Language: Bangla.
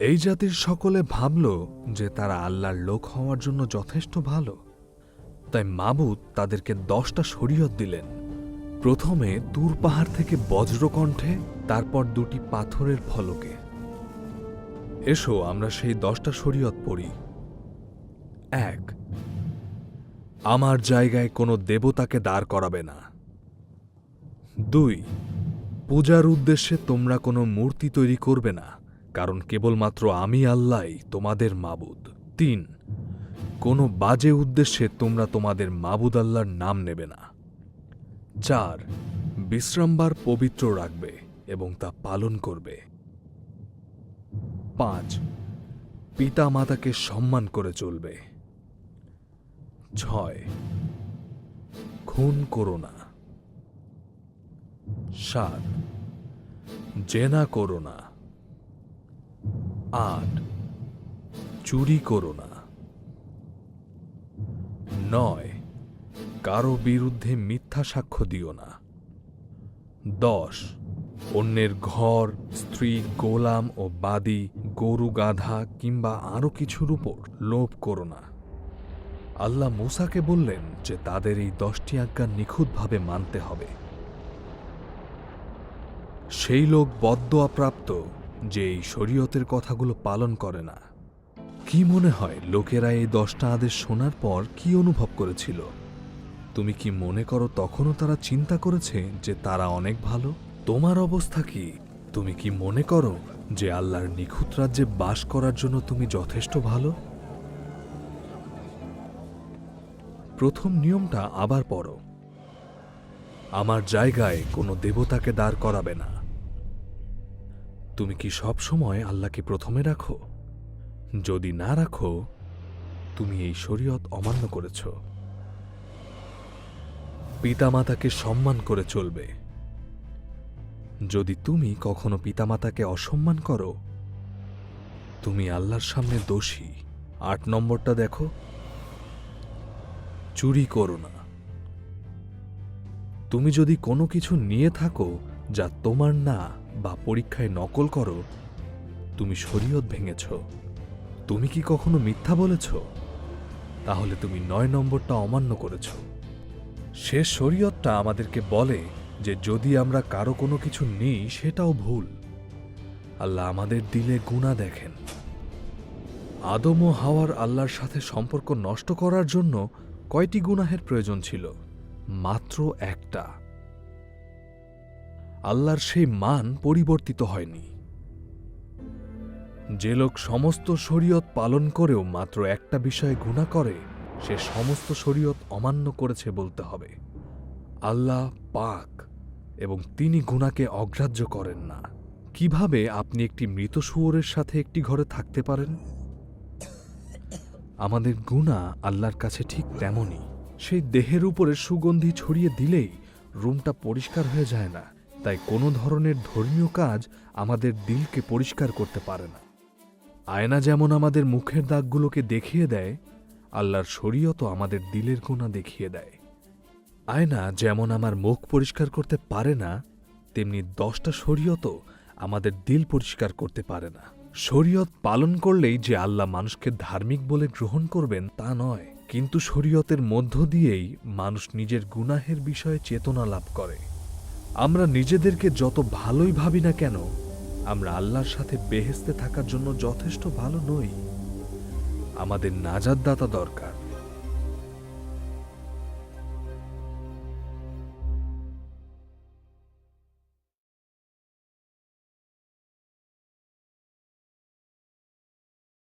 এই জাতির সকলে ভাবল যে তারা আল্লাহর লোক হওয়ার জন্য যথেষ্ট ভালো। তাই মাবুদ তাদেরকে দশটা শরীয়ত দিলেন। প্রথমে তুর পাহাড় থেকে বজ্রকণ্ঠে, তারপর দুটি পাথরের ফলকে। এসো, আমরা সেই দশটা শরীয়ত পড়ি। এক, আমার জায়গায় কোনো দেবতাকে দাঁড় করাবে না। দুই, পূজার উদ্দেশ্যে তোমরা কোনো মূর্তি তৈরি করবে না। কারণ কেবলমাত্র আমি আল্লাহই তোমাদের মাবুদ। তিন, কোনো বাজে উদ্দেশ্যে তোমরা তোমাদের মাবুদ আল্লাহর নাম নেবে না। চার বিশ্রামবার পবিত্র রাখবে এবং তা পালন করবে। পাঁচ পিতা মাতাকে সম্মান করে চলবে। ছয়, খুন করো না। সাত, জেনা করো না। আট। চুরি করো না। নয়। কারও বিরুদ্ধে মিথ্যা সাক্ষ্য দিও না। দশ। অন্যের ঘর, স্ত্রী, গোলাম ও বাদি, গরু, গাধা কিংবা আরও কিছুর উপর লোভ করো না। আল্লাহ মুসাকে বললেন যে তাদের এই দশটি আজ্ঞা নিখুঁতভাবে মানতে হবে। সেই লোক বদ্দোয়াপ্রাপ্ত যে এই শরীয়তের কথাগুলো পালন করে না। কি মনে হয় লোকেরা এই দশটা আদেশ শোনার পর কি অনুভব করেছিল? তুমি কি মনে করো তখনও তারা চিন্তা করেছে যে তারা অনেক ভালো? তোমার অবস্থা কি? তুমি কি মনে করো যে আল্লাহর নিখুঁত রাজ্যে বাস করার জন্য তুমি যথেষ্ট ভালো? প্রথম নিয়মটা আবার পড়ো। আমার জায়গায় কোনো দেবতাকে দাঁড় করাবে না। তুমি কি সব সময় আল্লাহকে প্রথমে রাখো? যদি না রাখো, তুমি এই শরীয়ত অমান্য করেছ। পিতামাতাকে সম্মান করে চলবে। যদি তুমি কখনো পিতামাতাকে অসম্মান করো, তুমি আল্লাহর সামনে দোষী। আট নম্বরটা দেখো। চুরি করো না। তুমি যদি কোনো কিছু নিয়ে থাকো যা তোমার না বা পরীক্ষায় নকল করো, তুমি শরীয়ত ভেঙেছ। তুমি কি কখনো মিথ্যা বলেছ? তাহলে তুমি নয় নম্বরটা অমান্য করেছ। সে শরীয়তটা আমাদেরকে বলে যে যদি আমরা কারও কোনো কিছু নিই, সেটাও ভুল। আল্লাহ আমাদের দিলে গুণা দেখেন। আদম ও হাওয়ার আল্লাহর সাথে সম্পর্ক নষ্ট করার জন্য কয়টি গুনাহের প্রয়োজন ছিল? মাত্র একটা। আল্লাহর সেই মান পরিবর্তিত হয়নি। যে লোক সমস্ত শরীয়ত পালন করেও মাত্র একটা বিষয়ে গুণা করে, সে সমস্ত শরীয়ত অমান্য করেছে বলতে হবে। আল্লাহ পাক এবং তিনি গুণাকে অগ্রাহ্য করেন না। কীভাবে আপনি একটি মৃত শুয়োরের সাথে একটি ঘরে থাকতে পারেন? আমাদের গুণা আল্লাহর কাছে ঠিক তেমনই। সেই দেহের উপরে সুগন্ধি ছড়িয়ে দিলেই রুমটা পরিষ্কার হয়ে যায় না। তাই কোনো ধরনের ধর্মীয় কাজ আমাদের দিলকে পরিষ্কার করতে পারে না। আয়না যেমন আমাদের মুখের দাগগুলোকে দেখিয়ে দেয়, আল্লাহর শরীয়তও আমাদের দিলের কোনা দেখিয়ে দেয়। আয়না যেমন আমার মুখ পরিষ্কার করতে পারে না, তেমনি দশটা শরীয়তও আমাদের দিল পরিষ্কার করতে পারে না। শরীয়ত পালন করলেই যে আল্লাহ মানুষকে ধার্মিক বলে গ্রহণ করবেন তা নয়, কিন্তু শরীয়তের মধ্য দিয়েই মানুষ নিজের গুনাহের বিষয়ে চেতনা লাভ করে। আমরা নিজেদেরকে যত ভালোই ভাবি না কেন, আমরা আল্লাহর সাথে বেহেস্তে থাকার জন্য যথেষ্ট ভালো নই। আমাদের নাজাদদাতা দরকার।